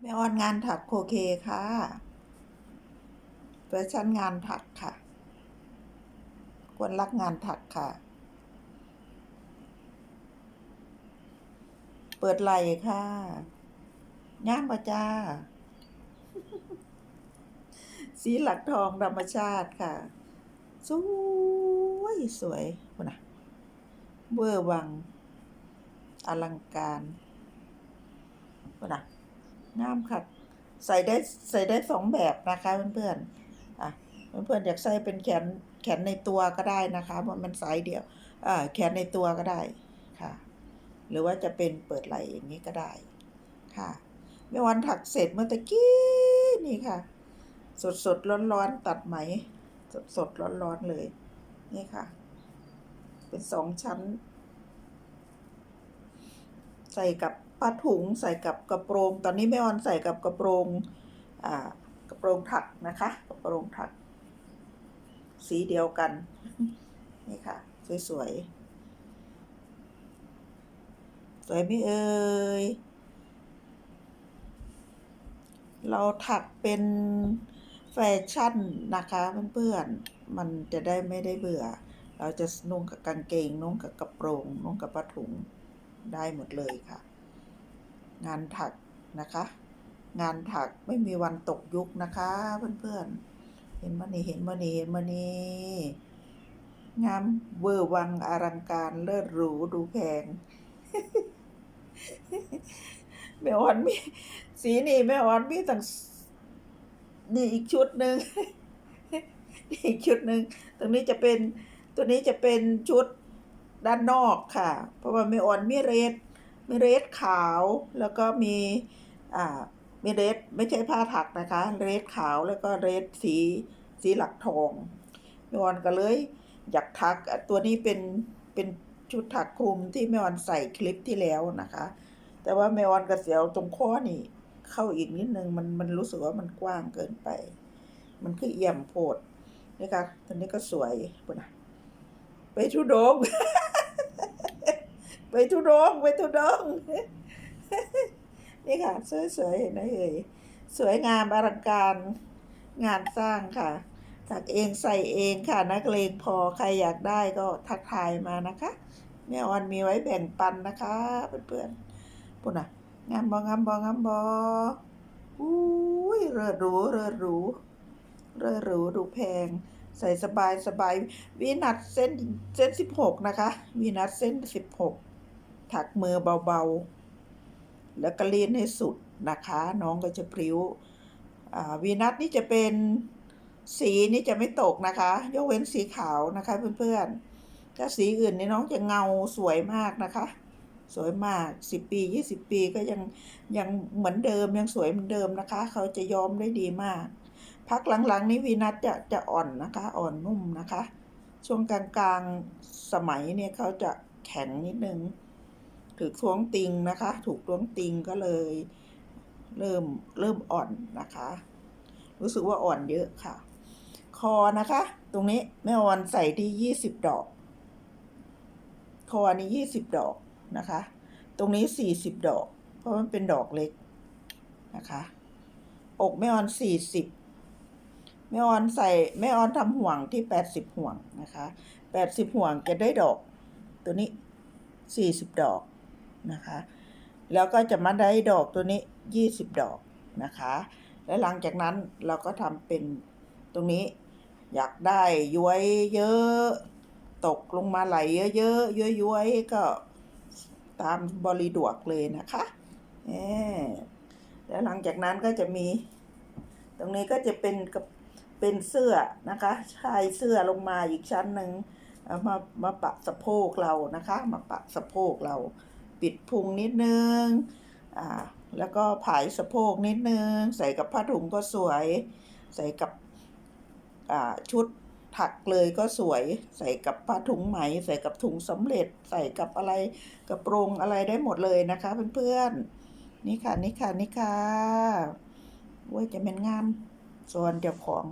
แม่ออนงานถักโคเคค่ะแฟชั่นงานถักค่ะ ควรรักงานถักค่ะ เปิดไหล่ค่ะงามประจ้า สีหลักทองธรรมชาติค่ะ สวย สวยคุณนะเบอร์วัง อลังการคุณนะ งามค่ะใส่ได้ใส่ได้สองแบบนะคะเพื่อนๆอะเพื่อนๆอยากใส่เป็นแขนแขนในตัวก็ได้นะคะมันมันสายเดียวอ่าแขนในตัวก็ได้ค่ะ หรือว่าจะเป็นเปิดไหล่อย่างนี้ก็ได้ค่ะแม่วันถักเสร็จเมื่อตะกี้นี่ค่ะ สดสดร้อนร้อนตัดไหม สดสดร้อนร้อนเลย นี่ค่ะ เป็นสองชั้น ใส่กับ ผ้าถุงใส่กับกระโปรง ตอนนี้แม่ออนใส่กับกระโปรงกระโปรงถักนะคะ กระโปรงถัก สีเดียวกัน นี่ค่ะ สวยๆ สวยไหมเอ่ย เราถักเป็นแฟชั่นนะคะเพื่อนๆ มันจะได้ไม่ได้เบื่อ เราจะนุ่งกับกางเกงนุ่งกับกระโปรงนุ่งกับผ้าถุงได้หมดเลยค่ะ งานถักนะคะ งานถักไม่มีวันตกยุคนะคะ เพื่อนๆ เห็นมานี่เห็นมานี่เห็นมานี่งามเวอร์วังอลังการเลิศหรูดูแพงแม่ออนมี สีนี่แม่ออนมีตั้งนี่อีกชุดหนึ่งนี่อีกชุดหนึ่งตรงนี้จะเป็นตัวนี้จะเป็นชุดด้านนอกค่ะ เพราะว่าแม่ออนมีเรด มีเรดขาวแล้วก็มีอ่ามีเรดไม่ใช่ผ้าถักนะคะ เรดขาวแล้วก็เรดสีสีหลักทองแม่ออนก็เลย อยากทักตัวนี้เป็นเป็นชุดถักคลุมที่แม่ออนใส่คลิปที่แล้วนะคะ แต่ว่าแม่ออนกระเสียวตรงข้อนี่เข้าอีกนิดนึงมันมันรู้สึกว่ามันกว้างเกินไป มันคือเอี่ยมโพดนี่ค่ะตัวนี้ก็สวยปุ่นะไปทุดงค์ ไปทุดงไปทุดงนี่ค่ะ สวยๆเห็นไหมเอ่ยสวยงามอลังการงานสร้างค่ะถักเองใส่เองค่ะ นักเลงพอใครอยากได้ก็ทักทายมานะคะแม่ออนมีไว้แบ่งปันนะคะเพื่อนๆปุ่นน่ะ งามบองามบองามบออุ้ยเรือหรูเรือหรูเรือหรูดูแพง ใส่สบายสบายวีนัดเส้นเส้นสิบหกนะคะวีนัดเส้นสิบหก ถักมือเบาๆ แล้วก็เลียนให้สุดนะคะ น้องก็จะพริ้วอ่าวีนัดนี่จะเป็นสีนี่จะไม่ตกนะคะ ยกเว้นสีขาวนะคะเพื่อนๆ ถ้าสีอื่นนี่น้องจะเงาสวยมากนะคะ สวยมากสิบปียี่สิบปีก็ยังยังเหมือนเดิมยังสวยเหมือนเดิมนะคะ เขาจะย้อมได้ดีมาก พักหลังๆ นี้วีนัทจะจะอ่อนนะคะ อ่อนนุ่มนะคะ ช่วงกลางๆสมัยเนี่ยเขาจะแข็งนิดนึง ถูกท้วงติงนะคะ ถูกท้วงติงก็เลย เริ่มเริ่มอ่อนนะคะ รู้สึกว่าอ่อนเยอะค่ะ คอนะคะ ตรงนี้แม่ออนใส่ที่ยี่สิบดอก คอนี้ยี่สิบดอกนะคะ ตรงนี้สี่สิบดอก เพราะมันเป็นดอกเล็กนะคะ อกแม่ออนสี่สิบแม่ออนใส่แม่ออนทำห่วงที่แปดสิบห่วงนะคะแปดสิบห่วงจะได้ดอก ตัวนี้สี่สิบดอก นะคะ แล้วก็จะมาได้ดอกตัวนี้ยี่สิบดอกนะคะ แล้วหลังจากนั้นเราก็ทำเป็นตรงนี้อยากได้ย้วยเยอะตกลงมาไหลเยอะๆย้วยๆก็ตามบริดวกเลยนะคะแล้วหลังจากนั้นก็จะมี ตรงนี้ก็จะเป็นกับเป็นเสื้อนะคะชายเสื้อลงมาอีกชั้นหนึ่งมามาปะสะโพกเรานะคะ มาปะสะโพกเรา ปิดพุงนิดนึงอ่าแล้วก็ผายสะโพกนิดนึง ใส่กับผ้าถุงก็สวย ใส่กับอ่าชุดถักเลยก็สวย ใส่กับผ้าถุงไหม ใส่กับถุงสำเร็จ ใส่กับอะไรกระโปรงอะไรได้หมดเลยนะคะเพื่อนๆนี่ค่ะนี่ค่ะนี่ค่ะโอ้ยจะเป็นงามส่วนเจ้าของ